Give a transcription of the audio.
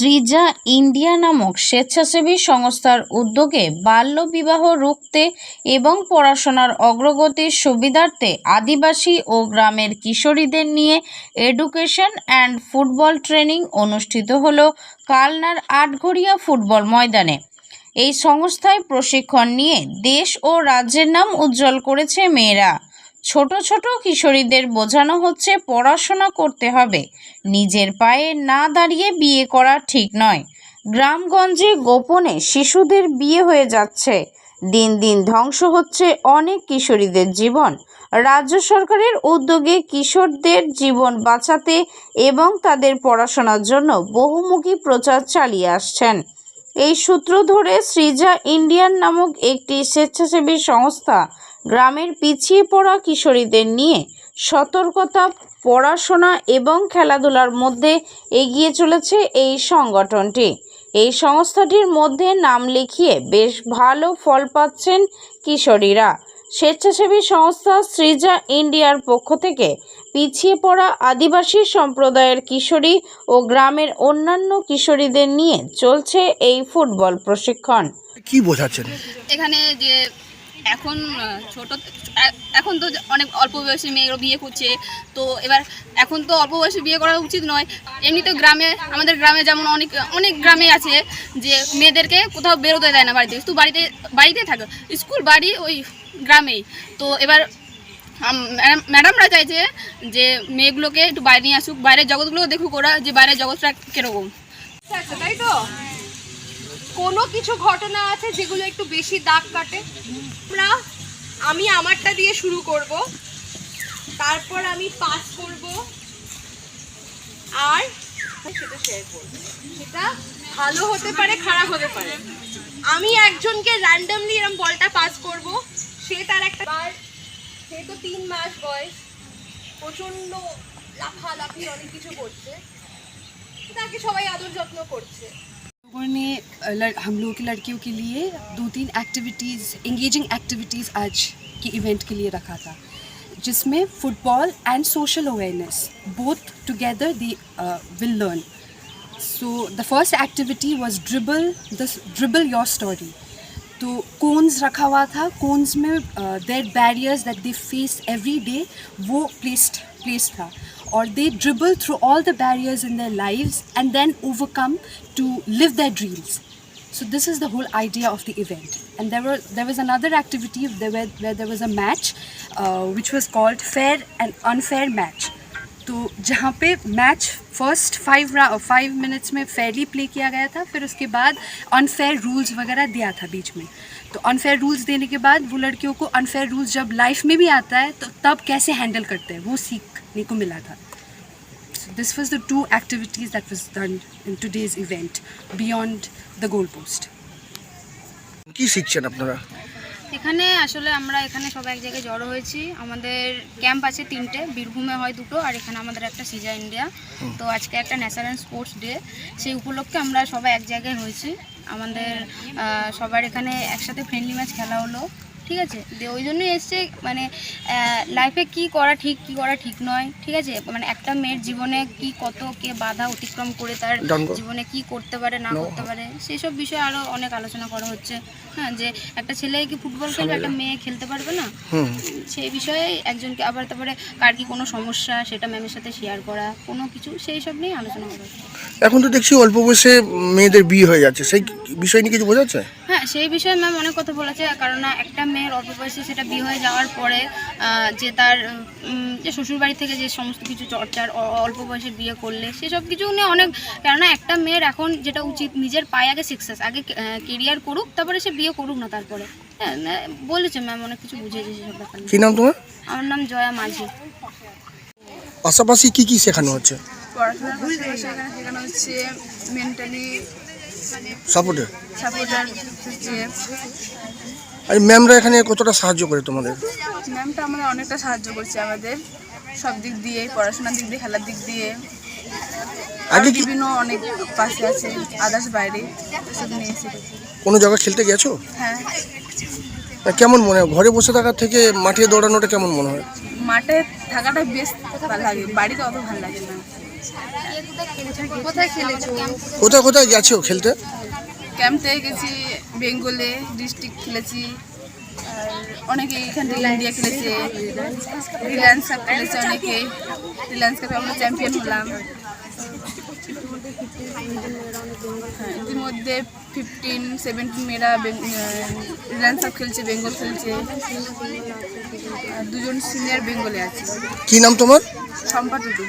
Srija India নামক স্বেচ্ছাসেবী সংস্থার উদ্যোগে বাল্যবিবাহ রুখতে এবং পড়াশোনার অগ্রগতির সুবিধার্থে আদিবাসী ও গ্রামের কিশোরীদের নিয়ে এডুকেশন অ্যান্ড ফুটবল ট্রেনিং অনুষ্ঠিত হল কালনার আটঘরিয়া ফুটবল ময়দানে। এই সংস্থায় প্রশিক্ষণ নিয়ে দেশ ও রাজ্যের নাম উজ্জ্বল করেছে মেয়েরা। ছোট ছোট কিশোরীদের বোঝানো হচ্ছে পড়াশোনা করতে হবে। নিজের পায়ে না দাঁড়িয়ে বিয়ে করা ঠিক নয়। গ্রামগঞ্জে গোপনে শিশুদের বিয়ে হয়ে যাচ্ছে। দিন দিন ধ্বংস হচ্ছে অনেক কিশোরীদের জীবন। রাজ্য সরকারের উদ্যোগে কিশোরদের জীবন বাঁচাতে এবং তাদের পড়াশোনার জন্য বহুমুখী প্রচার চালিয়ে আসছেন। এই সূত্র ধরে সৃজা ইন্ডিয়ান নামক একটি স্বেচ্ছাসেবী সংস্থা গ্রামের পিছিয়ে পড়া কিশোরীদের নিয়ে সতর্কতা পড়াশোনা এবং খেলাধুলার মধ্যে এগিয়ে চলেছে এই সংগঠনটি। এই সংস্থাটির মধ্যে নাম লিখিয়ে বেশ ভালো ফল পাচ্ছেন কিশোরীরা। স্বেচ্ছাসেবী সংস্থা সৃজা ইন্ডিয়ার পক্ষ থেকে পিছিয়ে পড়া আদিবাসী সম্প্রদায়ের কিশোরী ও গ্রামের অন্যান্য কিশোরীদের নিয়ে চলছে এই ফুটবল প্রশিক্ষণ। কি বোঝাচ্ছেন? এখানে যে এখন ছোট এখন তো অনেক অল্প বয়সী মেয়েরও বিয়ে করছে। তো এবার এখন তো অল্প বয়সে বিয়ে করা উচিত নয়। এমনিতে গ্রামে, আমাদের গ্রামে যেমন অনেক অনেক গ্রামে আছে যে মেয়েদেরকে কোথাও বেরোতে দেয় না বাড়িতে। শুধু বাড়িতে, বাড়িতেই থাকে। স্কুল, বাড়ি ওই গ্রামেই। তো এবার ম্যাডাম- ম্যাডামরা চাইছে যে মেয়েগুলোকে একটু বাইরে নিয়ে আসুক। বাইরের জগৎগুলো দেখুক ওরা যে বাইরের জগৎটা কীরকম। তাই তো? কোনো কিছু ঘটনা আছে যেগুলো একটু বেশি দাগ কাটে? ল্যাপড়া আমি আমারটা দিয়ে শুরু করব। তারপর আমি পাস করব আর সেটা শেয়ার করব। সেটা ভালো হতে পারে, খারাপ হতে পারে। আমি একজনকে র্যান্ডামলি এরম বলটা পাস করব। সে তার একটা সে তো তিন মাস বয়স। প্রচণ্ড লাফালাফি অনেক কিছু করছে। তাকে সবাই আদর যত্ন করছে। हम लोगों की लड़कियों के लिए दो तीन एक्टिविटीज़ इंगेजिंग एक्टिविटीज़ आज के इवेंट के लिए रखा था, जिसमें football and social awareness both together they will learn so the first activity was dribble the dribble your story तो कोन्स रखा हुआ था कोन्स में there barriers that they face every day वो प्लेस्ड प्लेस था। और they dribble through all the barriers in their lives and then overcome to live their dreams so this is the whole idea of the event and there were there was another activity there were, where there was a match uh, which was called fair and unfair match तो जहाँ पे match first five five minutes में Fairlie play किया गया था फिर उसके बाद अनफेयर रूल्स वगैरह दिया था बीच में तो अनफेयर रूल्स देने के बाद वो लड़कियों को अनफेयर रूल्स जब लाइफ में भी आता है तो तब कैसे हैंडल करते हैं वो सीखने को मिला था this was the two activities that was done in today's event beyond the goalpost. কি শিখছেন আপনারা? এখানে আসলে আমরা এখানে সব এক জায়গায় জড়ো হয়েছি। আমাদের ক্যাম্প আছে তিনটে বীরভূমে হয় দুটো আর এখানে আমাদের একটা সিজা ইন্ডিয়া। তো আজকে একটা ন্যাশনাল স্পোর্টস ডে সেই উপলক্ষে আমরা সবাই এক জায়গায় হয়েছি। আমাদের সবার এখানে একসাথে ফ্রেন্ডলি ম্যাচ খেলা হলো ঠিক আছে? দিয়ে ওই জন্যই এসছে মানে লাইফে কি করা ঠিক কি করা ঠিক নয় ঠিক আছে? মানে একটা মেয়ের জীবনে কি কত কে বাধা অতিক্রম করে তার জীবনে কি করতে পারে না করতে পারে সেই সব বিষয়ে আরও অনেক আলোচনা করা হচ্ছে হ্যাঁ যে একটা ছেলে কি ফুটবল খেলবে একটা মেয়ে খেলতে পারবে না? সেই বিষয়ে একজনকে আবার তারপরে কার কি কোনো সমস্যা সেটা ম্যামের সাথে শেয়ার করা কোনো কিছু সেই সব নিয়ে আলোচনা করা হচ্ছে। এখন তো দেখছি অল্প বয়সে মেয়েদের বিয়ে হয়ে যাচ্ছে সেই বিষয় নিয়ে কিছু বোঝাচ্ছে? হ্যাঁ সেই বিষয়ে ম্যাম অনেক কথা বলেছে। কারণ একটা মেয়ের অল্প বয়সে সেটা বিয়ে হয়ে যাওয়ার পরে যে তার যে শ্বশুরবাড়ি থেকে যে সমস্ত কিছু চর্চার অ- অল্প বয়সে বিয়ে করলে সেসব কিছু নিয়ে অনেক কেননা একটা মেয়ের এখন যেটা উচিত নিজের পায়ে আগে সাকসেস আগে কেরিয়ার করুক তারপরে সে বিয়ে করুক না তারপরে। হ্যাঁ বলেছে ম্যাম অনেক কিছু বুঝিয়েছে সেসব ব্যাপার। কি নাম তোমার? আমার নাম জয়া মাঝি। পাশাপাশি কি কি শেখানো হচ্ছে? পড়াশোনার এখানে শেখানো হচ্ছে মেন্টালি সাপোর্টে সাপোর্টার আর ম্যামরা এখানে কতটা সাহায্য করে তোমাদের? ম্যামটা আমাদের অনেকটা সাহায্য করছে আমাদের। সব দিক দিয়ে পড়াশোনার দিক দিয়ে খেলার দিক দিয়ে। আগে কি বিভিন্ন অনেক পাশে আছে আদার্স বাইরে সব নিয়ে এসে। কোনো জায়গায় খেলতে গেছো? হ্যাঁ। কেমন মনে হয়? ঘরে বসে থাকার থেকে মাঠে দৌড়ানোটা কেমন মনে হয়? মাঠে থাকাটা বেশ ভালো লাগে বাড়িতে অত ভালো লাগে না। কোথায় খেলেছো? কোথায় কোথায় গেছো খেলতে? ক্যাম্প থেকে গেছি বেঙ্গলে ডিস্ট্রিক্ট খেলেছি। অনেকে এখান থেকে ইন্ডিয়া খেলেছে রিলায়েন্স কাপ খেলেছে অনেকে। রিলায়েন্স কাপে আমরা চ্যাম্পিয়ন হলাম। হ্যাঁ, ইতিমধ্যে ফিফটিন সেভেন্টিন মেয়েরা রিলায়েন্স কাপ খেলছে বেঙ্গল খেলছে। আর দুজন সিনিয়র বেঙ্গলে আছে। কি নাম তোমার? সম্পা টুডু।